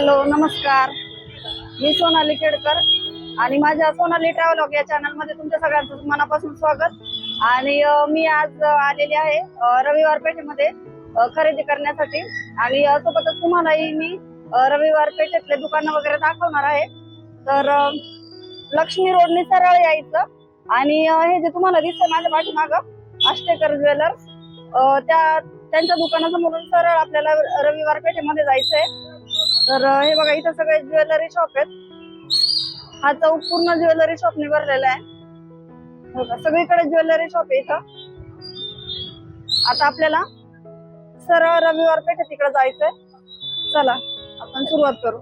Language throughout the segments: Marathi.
हॅलो नमस्कार. मी सोनाली केडकर आणि माझ्या सोनाली ट्रॅव्हलॉग या चॅनलमध्ये तुमच्या सगळ्यांचं मनापासून स्वागत. आणि मी आज आलेली आहे रविवार पेठेमध्ये खरेदी करण्यासाठी. आणि सोबतच तुम्हालाही मी रविवार पेठेतले दुकानं वगैरे दाखवणार आहे. तर लक्ष्मी रोडने सरळ यायचं. आणि हे जे तुम्हाला दिसतं माझ्या पाठीमागं आष्टेकर ज्वेलर्स त्या त्यांच्या दुकानासमोरून सरळ आपल्याला रविवार पेठेमध्ये जायचंय. तर हे बघा इथं सगळे ज्वेलरी शॉप आहेत. हा चौक पूर्ण ज्वेलरी शॉपने भरलेला आहे. हो का? सगळीकडे ज्वेलरी शॉप आहे इथं. आता आपल्याला सरळ रविवार पेठे तिकडे जायचंय. चला आपण सुरुवात करू.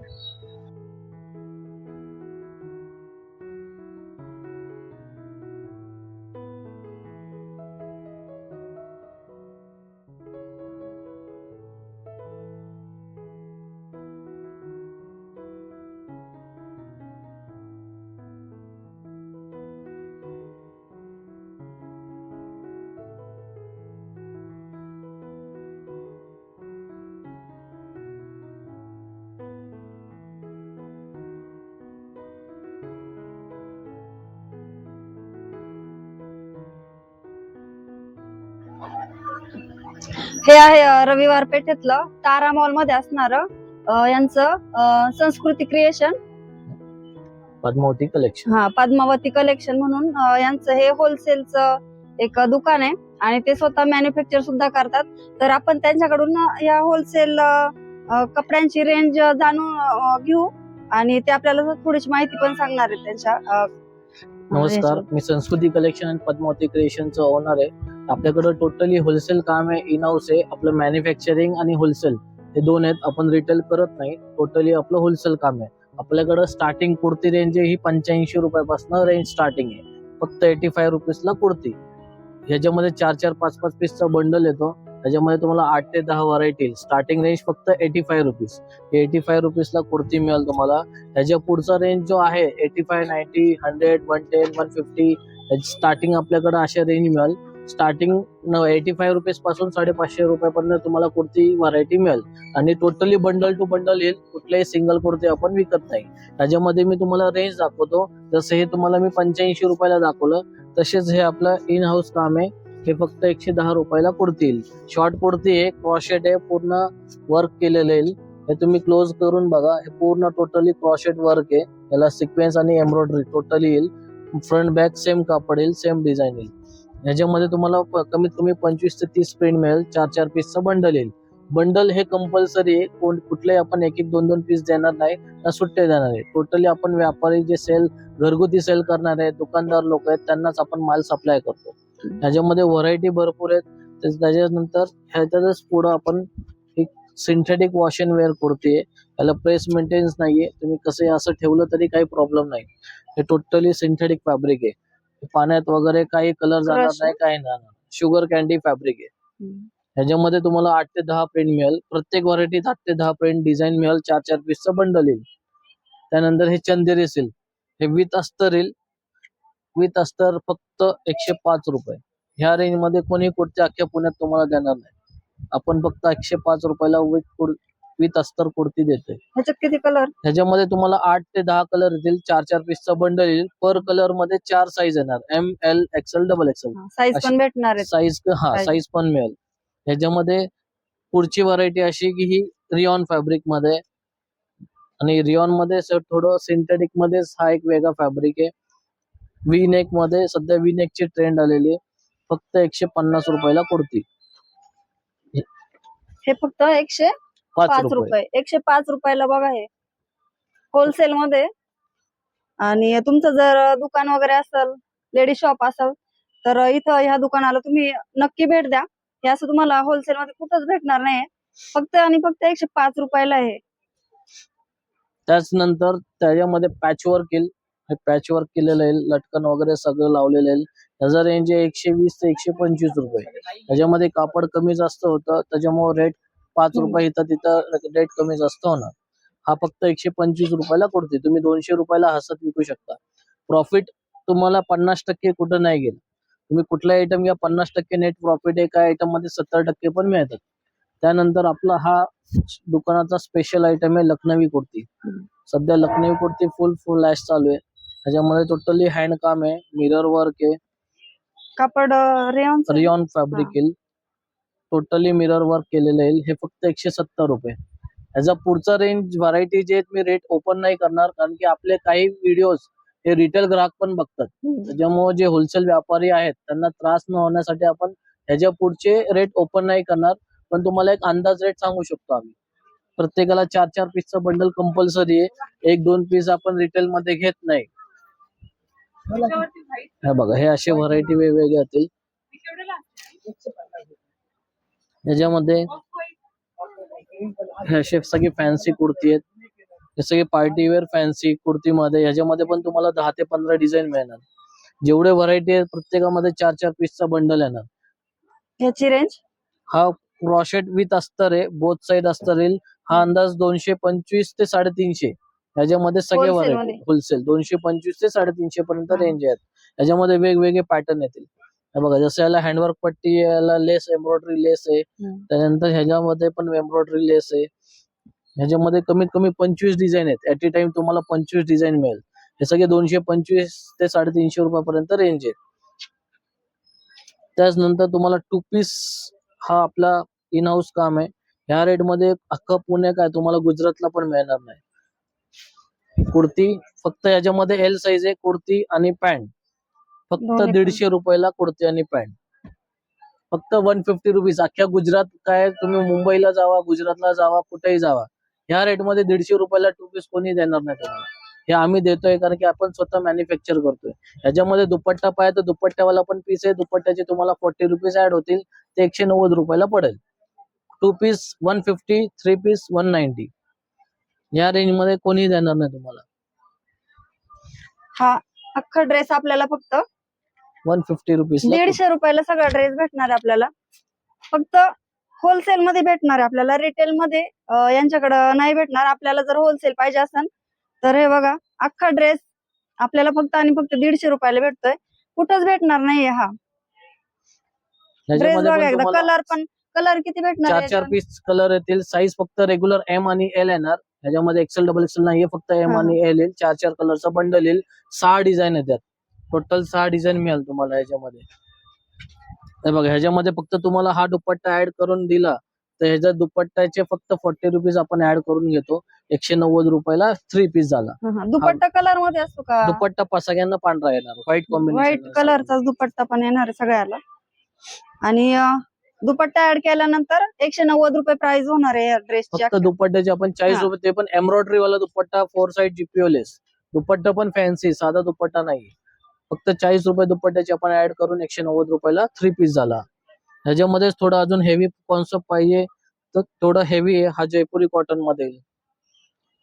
हे आहे रविवार पेठेतलं तारा मॉलमध्ये असणार यांचं संस्कृती क्रिएशन पद्मावती कलेक्शन हा पद्मावती कलेक्शन म्हणून यांचं हे होलसेलचं एक दुकान आहे. आणि ते स्वतः मॅन्युफॅक्चर सुद्धा करतात. तर आपण त्यांच्याकडून या होलसेल कपड्यांची रेंज जाणून घेऊ. आणि ते आपल्याला थोडीशी माहिती पण सांगणार आहेत त्यांच्या नमस्कार. मी संस्कृती कलेक्शन आणि पद्मावती क्रिएशनचं ओनर आहे. आपल्याकडं टोटली होलसेल काम आहे इन हाऊस आहे आपलं मॅन्युफॅक्चरिंग आणि होलसेल हे दोन आहेत आपण रिटेल करत नाही टोटली आपलं होलसेल काम आहे. आपल्याकडं स्टार्टिंग कुर्ती रेंज ही पंच्याऐंशी रुपयापासून रेंज स्टार्टिंग आहे. फक्त एटी फाय रुपीजला कुर्ती. ह्याच्यामध्ये चार चार पाच पाच पीसचा बंडल येतो. त्याच्यामध्ये तुम्हाला आठ ते दहा व्हरायटी स्टार्टिंग रेंज फक्त eighty five rupees. Eighty five रुपीजला kurti मिळेल तुम्हाला. ह्याच्या पुढचा रेंज जो आहे eighty five ninety hundred one ten one fifty starting आपल्याकडे अशा रेंज मिळेल. स्टार्टिंग एटी फाय रुपीजपासून साडेपाचशे रुपयापर्यंत तुम्हाला कुर्ती व्हरायटी मिळेल. आणि टोटली बंडल टू बंडल येईल. कुठल्याही सिंगल कुर्ती आपण विकत नाही. त्याच्यामध्ये मी तुम्हाला रेंज दाखवतो. जसं हे तुम्हाला मी पंच्याऐंशी रुपयाला दाखवलं तसेच हे आपलं इन हाऊस काम आहे. हे फक्त एकशे दहा रुपयाला कुर्ती येईल. शॉर्ट कुर्ती आहे क्रॉशेट आहे पूर्ण वर्क केलेलं येईल. हे तुम्ही क्लोज करून बघा. हे पूर्ण टोटली क्रॉशेट वर्क आहे. याला सिक्वेन्स आणि एम्ब्रॉयडरी टोटली येईल. फ्रंट बॅक सेम कापड येईल सेम डिझाईन येईल. ह्याच्यामध्ये तुम्हाला कमीत कमी पंचवीस ते तीस प्रिंट मिळेल चार चार पीसचं बंडल येईल. बंडल हे कंपल्सरी आहे. कोण कुठलेही आपण एक एक दोन दोन पीस देणार नाही ना सुट्टे देणार आहे. टोटली आपण व्यापारी जे सेल घरगुती सेल करणार आहे दुकानदार लोक आहेत त्यांनाच आपण माल सप्लाय करतो. ह्याच्यामध्ये व्हरायटी भरपूर आहेत. त्याच्यानंतर ह्याच्यातच पुढं आपण एक synthetic wash and wear kurti आहे. याला प्रेस मेंटेनन्स नाहीये. तुम्ही कसं असं ठेवलं तरी काही प्रॉब्लेम नाही. हे टोटली सिंथेटिक फॅब्रिक आहे. पाण्यात वगैरे काही कलर जाणार नाही काही नाही. शुगर कॅन्डी फॅब्रिक आहे. ह्याच्यामध्ये तुम्हाला आठ ते दहा प्रिंट मिळेल. प्रत्येक व्हरायटीत आठ ते दहा प्रिंट डिझाईन मिळेल. चार चार पीसचं बंडल येईल. त्यानंतर हे चंदेरी सिल्क हे विथ अस्तर येईल. विथ अस्तर फक्त एकशे पाच रुपये. ह्या रेंजमध्ये कोणी कुर्ती अख्ख्या पुण्यात तुम्हाला देणार नाही. आपण फक्त एकशे पाच रुपयाला विथ विथ अस्तर कुर्ती देतोय. ह्याच्यात किती कलर ह्याच्यामध्ये तुम्हाला आठ ते दहा कलर येतील चार चार पीसचा बंडल येईल. पर कलरमध्ये चार साईज येणार. M L XL double XL size अशी- पण भेटणार आहेत. साईज हा Size. साईज पण मिळेल. ह्याच्यामध्ये पुढची व्हरायटी अशी की ही रिऑन फॅब्रिकमध्ये आहे. आणि रिऑनमध्ये सर थोडं सिंथेटिकमध्ये हा एक वेगळा फॅब्रिक आहे. वी नेकमध्ये सध्या वी नेक ची ट्रेंड आलेली आहे. फक्त एकशे पन्नास रुपयाला कुर्ती. हे फक्त एकशे पाच रुपये. एकशे पाच रुपयाला बघा हे. होलसेल मध्ये. आणि तुमचं जर दुकान वगैरे असेल लेडी शॉप असेल तर इथं ह्या दुकानाला तुम्ही नक्की भेट द्या. हे असं तुम्हाला होलसेल मध्ये कुठंच भेटणार नाही. फक्त आणि फक्त एकशे पाच रुपयाला आहे. त्याचनंतर त्याच्यामध्ये पॅच वर्क येईल. हे पॅच वर्क केलेलं येईल. लटकन वगैरे सगळं लावलेलं येईल. त्याचा रेंज आहे एकशे वीस ते एकशे पंचवीस रुपये. त्याच्यामध्ये कापड कमी जास्त होतं. त्याच्यामुळे रेट पाच. रुपये इथं तिथं रेट कमी जास्त होणार हा फक्त एकशे पंचवीस रुपयाला कुर्ती तुम्ही दोनशे रुपयाला हसत विकू शकता. प्रॉफिट तुम्हाला पन्नास टक्के कुठं नाही गेल. तुम्ही कुठला आयटम घ्या पन्नास टक्के नेट प्रॉफिट एका आयटममध्ये सत्तर टक्के पण मिळतात. त्यानंतर आपला हा दुकानाचा स्पेशल आयटम आहे लखनवी कुर्ती. सध्या Lucknowi kurti full full lash चालू आहे. त्याच्यामध्ये टोटली हँड काम आहे. मिरर वर्क आहे. कापड रिऑन फॅब्रिक येईल टोटली मिरर वर्क केलेलं येईल हे फक्त एकशे सत्तर रुपये. ह्याचा पुढचा रेंज व्हरायटी जे आहेत मी रेट ओपन नाही करणार. कारण की आपले काही व्हिडिओज हे रिटेल ग्राहक पण बघतात. त्याच्यामुळे जे होलसेल व्यापारी आहेत त्यांना त्रास न होण्यासाठी आपण ह्याच्या पुढचे रेट ओपन नाही करणार. पण तुम्हाला एक अंदाज रेट सांगू शकतो आम्ही. प्रत्येकाला चार चार पीसचा बंडल कंपल्सरी आहे. एक दोन पीस आपण रिटेल मध्ये घेत नाही. हे बघा हे असे व्हरायटी वेगवेगळे असतील. याच्यामध्ये हे असे सगळी फॅन्सी कुर्ती आहेत. हे सगळे पार्टीवेअर फॅन्सी कुर्तीमध्ये. ह्याच्यामध्ये पण तुम्हाला दहा ते पंधरा डिझाईन मिळणार. जेवढे व्हरायटी आहेत प्रत्येकामध्ये चार चार पीसचा बंडल येणार. याची रेंज हा क्रॉशेट विथ अस्तर आहे. बोथ साइड अस्तर येईल. हा अंदाज दोनशे पंचवीस ते साडेतीनशे. ह्याच्यामध्ये सगळे व्हरायटी मध्ये? होलसेल दोनशे पंचवीस ते साडेतीनशे पर्यंत. रेंज आहेत. ह्याच्यामध्ये वेगवेगळे पॅटर्न येतील. बघा जसं याला हँडवर्क पट्टी याला लेस एम्ब्रॉयडरी लेस आहे. त्यानंतर ह्याच्यामध्ये पण एम्ब्रॉयडरी लेस आहे. ह्याच्यामध्ये कमीत कमी पंचवीस डिझाईन आहेत. ऍट ए टाइम तुम्हाला पंचवीस डिझाईन मिळेल. हे सगळे दोनशे पंचवीस ते साडेतीनशे रुपयापर्यंत रेंज आहे. त्याचनंतर तुम्हाला टू पीस हा आपला इन हाऊस काम आहे. ह्या रेटमध्ये अख्खं पुणे काय तुम्हाला गुजरातला पण मिळणार नाही. कुर्ती फक्त याच्यामध्ये एल साईज आहे कुर्ती आणि पॅन्ट फक्त. दीडशे रुपयाला कुर्ती आणि पॅन्ट. फक्त वन फिफ्टी रुपीज अख्ख्या गुजरात काय तुम्ही मुंबईला जावा गुजरातला जावा कुठेही जावा ह्या रेटमध्ये दीडशे रुपयाला टू पीस कोणी देणार नाही तुम्हाला हे आम्ही देतोय कारण की आपण स्वतः मॅन्युफॅक्चर करतोय. ह्याच्यामध्ये दुपट्टा पाहिजे तर दुपट्ट्यावाला पण पीस आहे. दुपट्ट्याचे तुम्हाला फोर्टी रुपीज ऍड होतील. ते एकशे नव्वद रुपयाला पडेल. Two piece one fifty three piece one ninety या रेंजमध्ये कोणी देणार नाही तुम्हाला. हा अख्खा ड्रेस आपल्याला फक्त वन फिफ्टी रुपीज दीडशे रुपयाला सगळा ड्रेस भेटणार आहे आपल्याला. फक्त होलसेल मध्ये भेटणार आहे आपल्याला. रिटेल मध्ये यांच्याकडं नाही भेटणार. आपल्याला जर होलसेल पाहिजे असेल तर हे बघा अख्खा ड्रेस आपल्याला फक्त आणि फक्त दीडशे रुपयाला भेटतोय. कुठंच भेटणार नाहीये हा. ड्रेस बघा एकदा. कलर पण कलर किती भेटणार चार चार? पीस कलर येतील. साईज फक्त रेग्युलर एम आणि एल येणार. ह्याच्यामध्ये एक्सेल डबल एक्सेल नाहीये फक्त एम. आणि एल येईल. चार चार कलरचा बंडल येईल. सहा डिझाईन येतात. टोटल सहा डिझाईन मिळेल तुम्हाला ह्याच्यामध्ये. हे बघा ह्याच्यामध्ये फक्त तुम्हाला हा दुपट्टा ऍड करून दिला तर ह्याच्या दुपट्ट्याचे फक्त फोर्टी रुपीज आपण ऍड करून घेतो. एकशे नव्वद रुपयाला थ्री पीस झाला. दुपट्टा कलरमध्ये असतो का? दुपट्टा सगळ्यांना पांढरा येणार. व्हाईट कॉम्बिनेशन व्हाईट कलरचा दुपट्टा पण येणार आहे सगळ्याला. आणि अं, दुपट्टा ऍड केल्यानंतर एकशे नव्वद रुपये प्राइस होणार आहे या ड्रेसची फक्त दुपट्ट्याचे आपण चाळीस हा. रुपये ते पण एम्ब्रॉयडरी वाला dupatta four side GPO lace dupatta पण फॅन्सी साधा दुपट्टा नाही. फक्त चाळीस रुपये दुपट्ट्याचे आपण ऍड करून एकशे नव्वद रुपयाला थ्री पीस झाला. ह्याच्यामध्येच थोडं अजून हेवी कॉन्सेप्ट पाहिजे. तर थोडं हेवी आहे हा जयपुरी कॉटनमध्ये.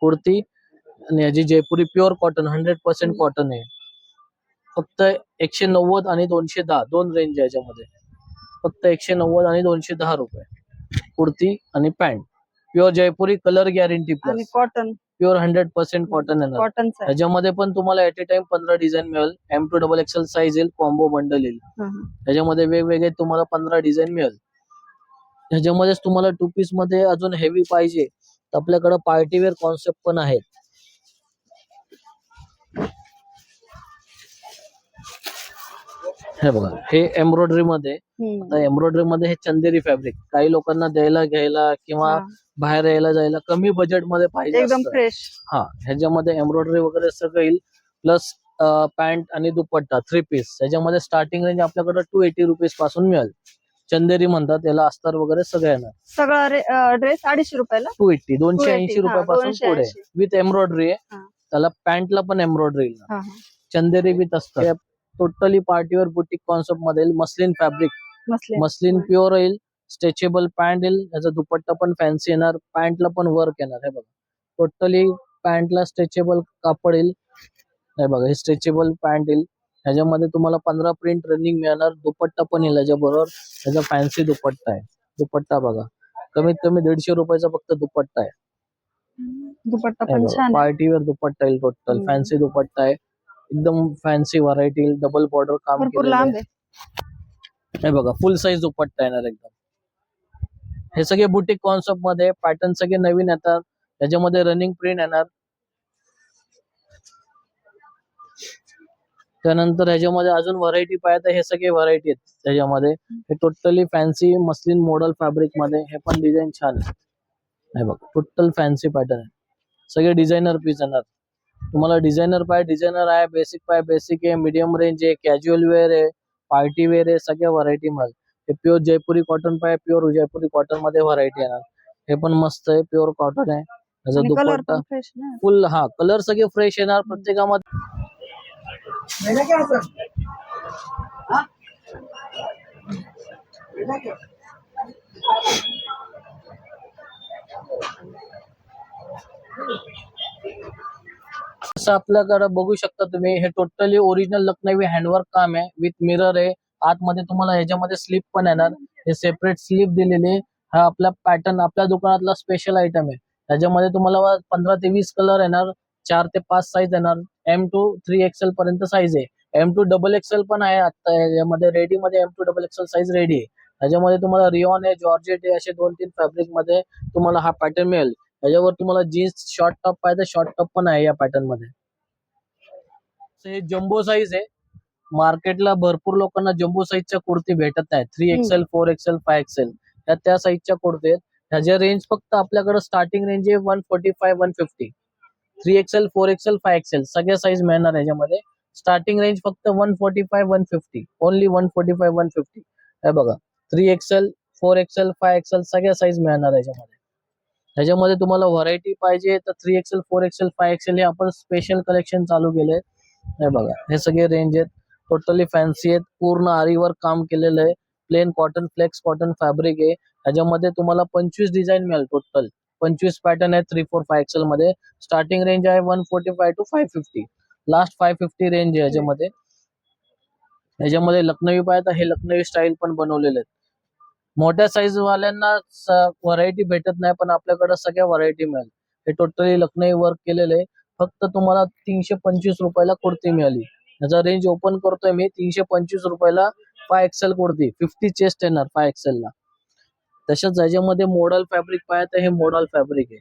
कुर्ती आणि ह्याची Jaipuri pure cotton hundred percent cotton आहे. फक्त एकशे नव्वद आणि दोनशे दहा दोन रेंज आहे याच्यामध्ये फक्त एकशे नव्वद आणि दोनशे दहा रुपये. कुर्ती आणि pant pure Jaipuri colour guarantee आणि cotton pure hundred percent cotton येणार कॉटनचा आहे. त्याच्यामध्ये पण तुम्हाला ऍट ए टाइम पंधरा डिझाईन मिळेल M to double XL size येईल कॉम्बो बंडल येईल. त्याच्यामध्ये वेगवेगळे तुम्हाला पंधरा डिझाईन मिळेल ह्याच्यामध्येच तुम्हाला टू पीसमध्ये अजून हेवी पाहिजे तर आपल्याकडे पार्टीवेअर कॉन्सेप्ट पण आहेत हे बघा हे एम्ब्रॉयडरी मध्ये एम्ब्रॉयडरी मध्ये हे चंदेरी फॅब्रिक काही लोकांना द्यायला घ्यायला किंवा. बाहेर यायला जायला कमी बजेटमध्ये पाहिजे एकदम. फ्रेश हा ह्याच्यामध्ये एम्ब्रॉयडरी वगैरे सगळं येईल. प्लस पॅन्ट आणि दुपट्टा थ्री पीस त्याच्यामध्ये स्टार्टिंग रेंज आपल्याकडे टू एटी रुपीजपासून मिळेल. चंदेरी म्हणतात याला अस्तर वगैरे सगळं येणार. सगळं ड्रेस अडीचशे रुपयाला? टू एट्टी दोनशे 280, ऐंशी रुपयापासून 280. पुढे. विथ एम्ब्रॉयडरी आहे. त्याला पॅन्टला पण एम्ब्रॉयडरी. चंदेरी विथ अस्तर. टोटली पार्टीवर बुटीक कॉन्सेप्टमध्ये येईल. मस्लिन फॅब्रिक मसले मस्लिन प्युअर येईल. स्ट्रेचेबल पॅन्ट येईल याचा दुपट्टा पण फॅन्सी येणार पॅन्टला पण वर्क येणार हे बघा. टोटली पॅन्टला स्ट्रेचेबल कापड येईल. हे बघा हे स्ट्रेचेबल पॅन्ट येईल. ह्याच्यामध्ये तुम्हाला पंधरा प्रिंट रनिंग मिळणार दुपट्टा पण येईल याच्याबरोबर त्याचा फॅन्सी दुपट्टा आहे. दुपट्टा बघा. कमीत कमी दीडशे रुपयाचा फक्त दुपट्टा आहे. दुपट्टा पण छान आहे. पार्टीवर दुपट्टा येईल टोटल. फॅन्सी दुपट्टा आहे. एकदम फॅन्सी व्हरायटी डबल बॉर्डर काम केलेलं आहे. हे बघा फुल साईज दुपट्टा येणार एकदम. हे सगळे बुटीक कॉन्सेप्टमध्ये पॅटर्न सगळे नवीन येतात. त्याच्यामध्ये रनिंग प्रिंट येणार. त्यानंतर ह्याच्यामध्ये अजून व्हरायटी पाहिजे हे सगळे व्हरायटी आहेत त्याच्यामध्ये. हे टोटली फॅन्सी मस्लिन मॉडल फॅब्रिकमध्ये हे पण डिझाईन छान आहे. बघ टोटल फॅन्सी पॅटर्न आहे. सगळे डिझायनर पीस येणार. तुम्हाला डिझायनर पाय डिझायनर आहे बेसिक पाय बेसिक आहे मीडियम रेंज आहे कॅज्युअल वेअर आहे पार्टी वेअर आहे सगळ्या व्हरायटी मध्ये. हे प्युअर जयपुरी कॉटन पाय प्युअर जयपुरी कॉटन मध्ये व्हरायटी येणार. हे पण मस्त आहे प्युअर कॉटन आहे. त्याचा आणि कलर दुपट्टा फुल हा कलर सगळे फ्रेश येणार प्रत्येकामध्ये. असं आपल्याकडे बघू शकता तुम्ही हे टोटली ओरिजिनल लखनवी हँडवर्क काम आहे विथ मिरर आहे. आतमध्ये तुम्हाला ह्याच्यामध्ये स्लिप पण येणार. हे सेपरेट स्लिप दिलेली हा आपला पॅटर्न आपल्या दुकानातला स्पेशल आयटम आहे. त्याच्यामध्ये तुम्हाला पंधरा ते वीस कलर येणार. चार ते पाच साईज येणार. एम टू थ्री एक्सेल पर्यंत साईज आहे. एम टू डबल एक्सेल पण आहे आता. यामध्ये रेडी मध्ये M to double XL size ready आहे. त्याच्यामध्ये तुम्हाला रिओन आहे जॉर्जेट आहे असे दोन तीन फॅब्रिकमध्ये तुम्हाला हा पॅटर्न मिळेल. त्याच्यावर तुम्हाला जीन्स शॉर्ट टॉप पाहिजे. शॉर्ट टॉप पण आहे या पॅटर्नमध्ये. हे जम्बो साईज आहे. मार्केटला भरपूर लोकांना जम्बो साईजच्या कुर्ती भेटत नाही three XL four XL five XL त्या त्या साईजच्या कुर्ती आहेत. ह्याच्या रेंज फक्त आपल्याकडे स्टार्टिंग रेंज आहे one forty five one fifty three XL four XL five XL सगळ्या साईज मिळणार ह्याच्यामध्ये. स्टार्टिंग रेंज फक्त one forty five one fifty only one forty five one fifty हे बघा three XL four XL five XL सगळ्या साईज मिळणार ह्याच्यामध्ये. ह्याच्यामध्ये तुम्हाला व्हरायटी पाहिजे तर three XL four XL five XL हे आपण स्पेशल कलेक्शन चालू केले हे बघा. हे सगळे रेंज आहेत. टोटली फॅन्सी आहेत. पूर्ण आरीवर काम केलेलं आहे. Plain cotton flex cotton fabric आहे. ह्याच्यामध्ये तुम्हाला पंचवीस डिझाईन मिळेल टोटल पंचवीस पॅटर्न आहे थ्री फोर फाय एक्सेल मध्ये. स्टार्टिंग रेंज आहे one forty five to five fifty last five fifty range आहे ह्याच्यामध्ये. ह्याच्यामध्ये लखनवी पाहिजे हे लखनवी स्टाईल पण बनवलेले आहेत. मोठ्या साईज वाल्यांना व्हरायटी भेटत नाही पण आपल्याकडे सगळ्या व्हरायटी मिळेल. हे टोटली लखनवी वर्क केलेले फक्त तुम्हाला तीनशे पंचवीस रुपयाला कुर्ती मिळाली. याचा रेंज ओपन करतोय मी. तीनशे पंचवीस रुपयाला five XL kurti fifty chest येणार फाय एक्सेल ला. तसंच याच्यामध्ये मॉडल फॅब्रिक पाहिजे तर हे मॉडल फॅब्रिक आहे.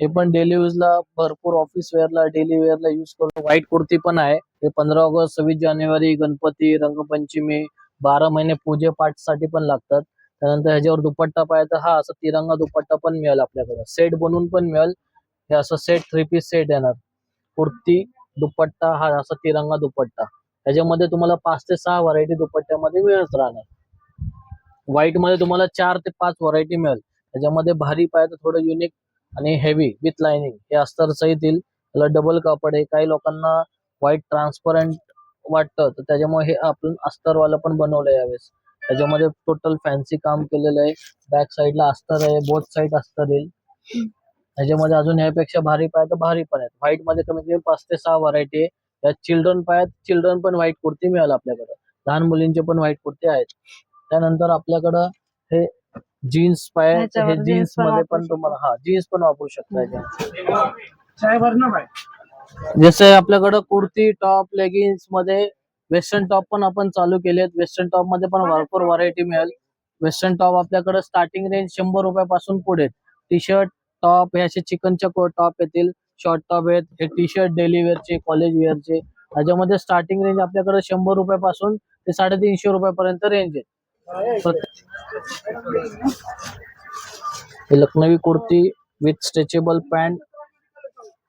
हे पण डेली ला भरपूर ऑफिस वेअरला डेली वेअरला युज करून व्हाईट कुर्ती पण आहे. हे पंधरा ऑगस्ट सव्वीस जानेवारी गणपती रंगपंचमी बारा महिने पूजे पाठसाठी पण लागतात. त्यानंतर ह्याच्यावर दुपट्टा पाहिजे तर हा असं तिरंगा दुपट्टा पण मिळेल आपल्याकडे. सेट बनवून पण मिळेल. हे असं सेट थ्री पीस सेट येणार. कुर्ती दुपट्टा हा असा तिरंगा दुपट्टा. त्याच्यामध्ये तुम्हाला पाच ते सहा व्हरायटी दुपट्ट्यामध्ये मिळत राहणार. व्हाईटमध्ये तुम्हाला चार ते पाच व्हरायटी मिळेल. त्याच्यामध्ये भारी पाहिजे तर थोडं युनिक आणि हेवी विथ लाइनिंग हे अस्तर सहित येईल. त्याला डबल कापड आहे. काही लोकांना व्हाईट ट्रान्सपरंट वाटतं तर त्याच्यामुळे हे आपण अस्तरवालं पण बनवलंय यावेळेस. त्याच्यामध्ये टोटल फॅन्सी काम केलेलं आहे. बॅक साईडला अस्तर आहे. बोथ साईड अस्तर येईल. त्याच्यामध्ये अजून यापेक्षा भारी पाहिजे तर भारी पण आहेत. व्हाईटमध्ये कमीत कमी पाच ते सहा व्हरायटी आहे. त्यात चिल्ड्रन पाहिजे चिल्ड्रन पण व्हाईट कुर्ती मिळेल आपल्याकडे. लहान मुलींचे पण व्हाईट कुर्ती आहेत. त्यानंतर आपल्याकडं हे जीन्स पाहिजे हे जीन्समध्ये पण तुम्हाला हा जीन्स पण वापरू शकता जसे आपल्याकडं कुर्ती टॉप लेगिन्समध्ये वेस्टर्न टॉप पण आपण चालू केलेत वेस्टर्न टॉपमध्ये पण भरपूर व्हरायटी मिळेल. वेस्टर्न टॉप आपल्याकडे स्टार्टिंग रेंज शंभर रुपयापासून पुढे टी शर्ट टॉप हे असे चिकनचे टॉप येतील. शॉर्ट टॉप आहेत. हे टी शर्ट डेली वेअरचे कॉलेज वेअरचे ह्याच्यामध्ये स्टार्टिंग रेंज आपल्याकडे शंभर रुपयापासून ते साडेतीनशे रुपयापर्यंत रेंज आहे Lucknowi kurti with stretchable pant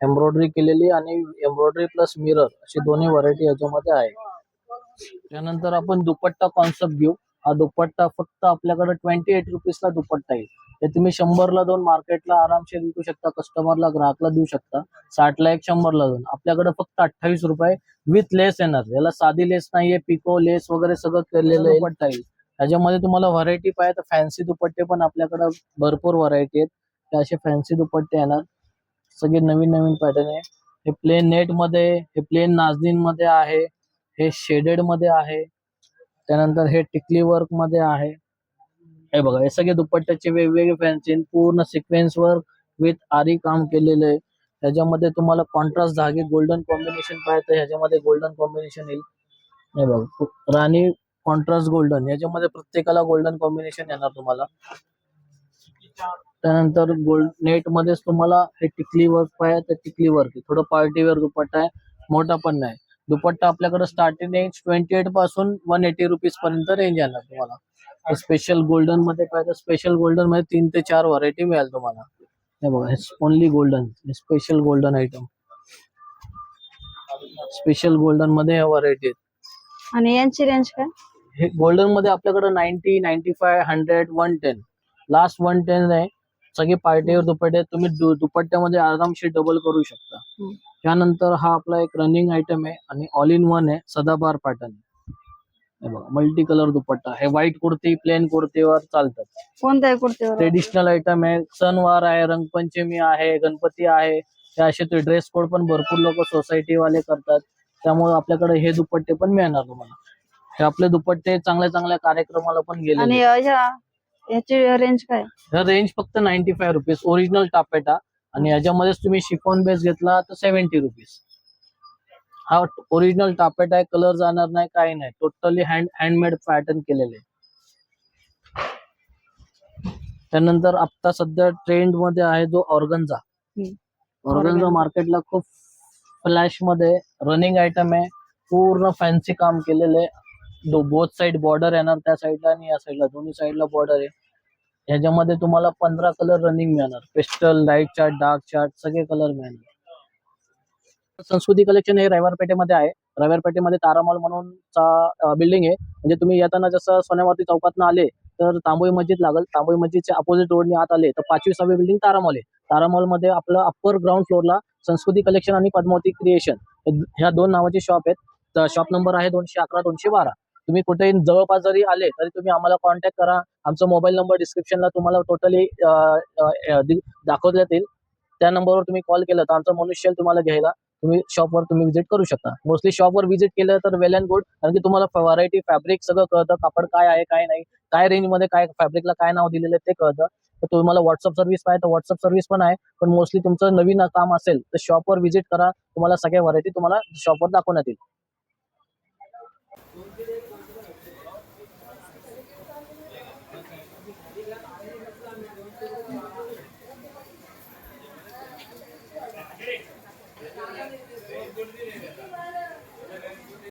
embroidery केलेली आणि एम्ब्रॉयडरी प्लस मिरर अशी दोन्ही व्हरायटी याच्यामध्ये आहे. त्यानंतर आपण दुपट्टा कॉन्सेप्ट घेऊ. हा दुपट्टा फक्त आपल्याकडे ट्वेंटी एट रुपीजला दुपट्टा येईल. हे तुम्ही शंभरला दोन मार्केटला आरामशीर विकू शकता कस्टमरला ग्राहकला देऊ शकता. साठला एक शंभरला दोन. आपल्याकडे फक्त अठ्ठावीस रुपये विथ लेस येणार. याला साधी लेस नाहीये पिको लेस वगैरे सगळं केलेलं. दुपट्टा येईल. त्याच्यामध्ये तुम्हाला व्हरायटी पाहिजे तर फॅन्सी दुपट्टे पण आपल्याकडे भरपूर व्हरायटी आहेत. ते असे फॅन्सी दुपट्टे येणार. सगळे नवीन नवीन पॅटर्न आहे. हे प्लेन नेटमध्ये हे प्लेन नाजनीन मध्ये आहे. हे शेडेडमध्ये आहे. त्यानंतर हे टिकली वर्कमध्ये आहे. हे बघा हे सगळे दुपट्ट्याचे वेगवेगळे फॅन्सी पूर्ण सिक्वेन्स वर्क विथ आरी काम केलेलं आहे. त्याच्यामध्ये तुम्हाला कॉन्ट्रास्ट धागे गोल्डन कॉम्बिनेशन पाहिजे ह्याच्यामध्ये गोल्डन कॉम्बिनेशन येईल. हे बघा राणी कॉन्ट्रास्ट गोल्डन याच्यामध्ये प्रत्येकाला गोल्डन कॉम्बिनेशन येणार तुम्हाला. त्यानंतर गोल्ड नेट मध्येच तुम्हाला हे टिकली वर्क पाहिजे तर टिकली वर्क थोडं पार्टी वेअर दुपट्टा आहे. मोठा पण नाही. दुपट्टा आपल्याकडे स्टार्टिंग रेंज ट्वेंटी एटपासून वन एटी रुपीज पर्यंत रेंज येणार तुम्हाला. स्पेशल गोल्डनमध्ये पाहिजे स्पेशल गोल्डनमध्ये तीन ते चार व्हरायटी मिळेल तुम्हाला. हे बघा हे only golden special golden item special गोल्डनमध्ये ह्या व्हरायटी आहेत. आणि यांची रेंज काय? हे गोल्डनमध्ये आपल्याकडे ninety ninety five hundred one ten last one ten आहे. सगळे पार्टीवर दुपट्टे. तुम्ही दुपट्ट्यामध्ये आरामशीर डबल करू शकता. त्यानंतर हा आपला एक रनिंग आयटम आहे आणि ऑल इन वन आहे सदाबार पॅटर्न हे बघा मल्टी कलर दुपट्टा. हे व्हाईट कुर्ती प्लेन कुर्तीवर चालतात. कोणत्या कुर्तीवर? ट्रेडिशनल आयटम आहे सणवार आहे रंगपंचमी आहे गणपती आहे. हे असे ते ड्रेस कोड पण भरपूर लोक सोसायटी वाले करतात. त्यामुळे आपल्याकडे हे दुपट्टे पण मिळणार तुम्हाला. हे आपले दुपट्टे चांगल्या चांगल्या कार्यक्रमाला पण गेले आणि ह्याची रेंज काय? रेंज फक्त ninety five rupees original taffeta आणि याच्यामध्येच तुम्ही शिफॉन बेस घेतला तर सेव्हन्टी रुपीज हा ओरिजिनल टापेटा आहे. कलर जाणार नाही काही नाही. टोटली हँड हँडमेड पॅटर्न केलेले त्यानंतर आता सध्या ट्रेंडमध्ये आहे जो ऑर्गनचा. ऑर्गनचा. मार्केटला खूप फ्लॅशमध्ये रनिंग आयटम आहे. पूर्ण फॅन्सी काम केलेलं दो बोथ साइड बॉर्डर येणार त्या साइडला आणि या साइडला दोन्ही साइडला बॉर्डर आहे. ह्याच्यामध्ये तुम्हाला पंधरा कलर रनिंग मिळणार. Pastel light chart dark chart सगळे कलर मिळणार. संस्कृती कलेक्शन हे रविवार पेठेमध्ये आहे. रविवारपेठेमध्ये तारामॉल म्हणून बिल्डिंग आहे. म्हणजे तुम्ही येताना जसं सोन्यावरती चौकातनं आले तर तांबोई मस्जिद लागल. तांबोई मस्जिदच्या अपोजिट रोडने आत आले तर पाचवी सहावी बिल्डिंग तारामॉल आहे. तारामॉलमध्ये आपलं अप्पर ग्राउंड फ्लोरला संस्कृती कलेक्शन आणि पद्मावती क्रिएशन ह्या दोन नावाचे शॉप आहेत. शॉप नंबर आहे दोनशे अकरा दोनशे बारा. तुम्ही कुठेही जवळपास जरी आले तरी तुम्ही आम्हाला कॉन्टॅक्ट करा. आमचा मोबाईल नंबर डिस्क्रिप्शनला तुम्हाला टोटली दाखवले जातील. त्या नंबरवर तुम्ही कॉल केला तर आमचा मनुष्य तुम्हाला घ्यायला तुम्ही शॉपवर तुम्ही व्हिजिट करू शकता. मोस्टली शॉपवर व्हिजिट केलं तर वेल अँड गुड कारण की तुम्हाला व्हरायटी फॅब्रिक सगळं कळतं कापड काय आहे काय नाही काय रेंजमध्ये काय फॅब्रिकला काय नाव दिलेलं आहे ते कळतं. तर तुम्हाला व्हॉट्सअप सर्व्हिस पाहिजे तर व्हॉट्सअप सर्व्हिस पण आहे. पण मोस्टली तुमचं नवीन काम असेल तर शॉपवर व्हिजिट करा. तुम्हाला सगळ्या व्हरायटी तुम्हाला शॉपवर दाखवण्यात येईल.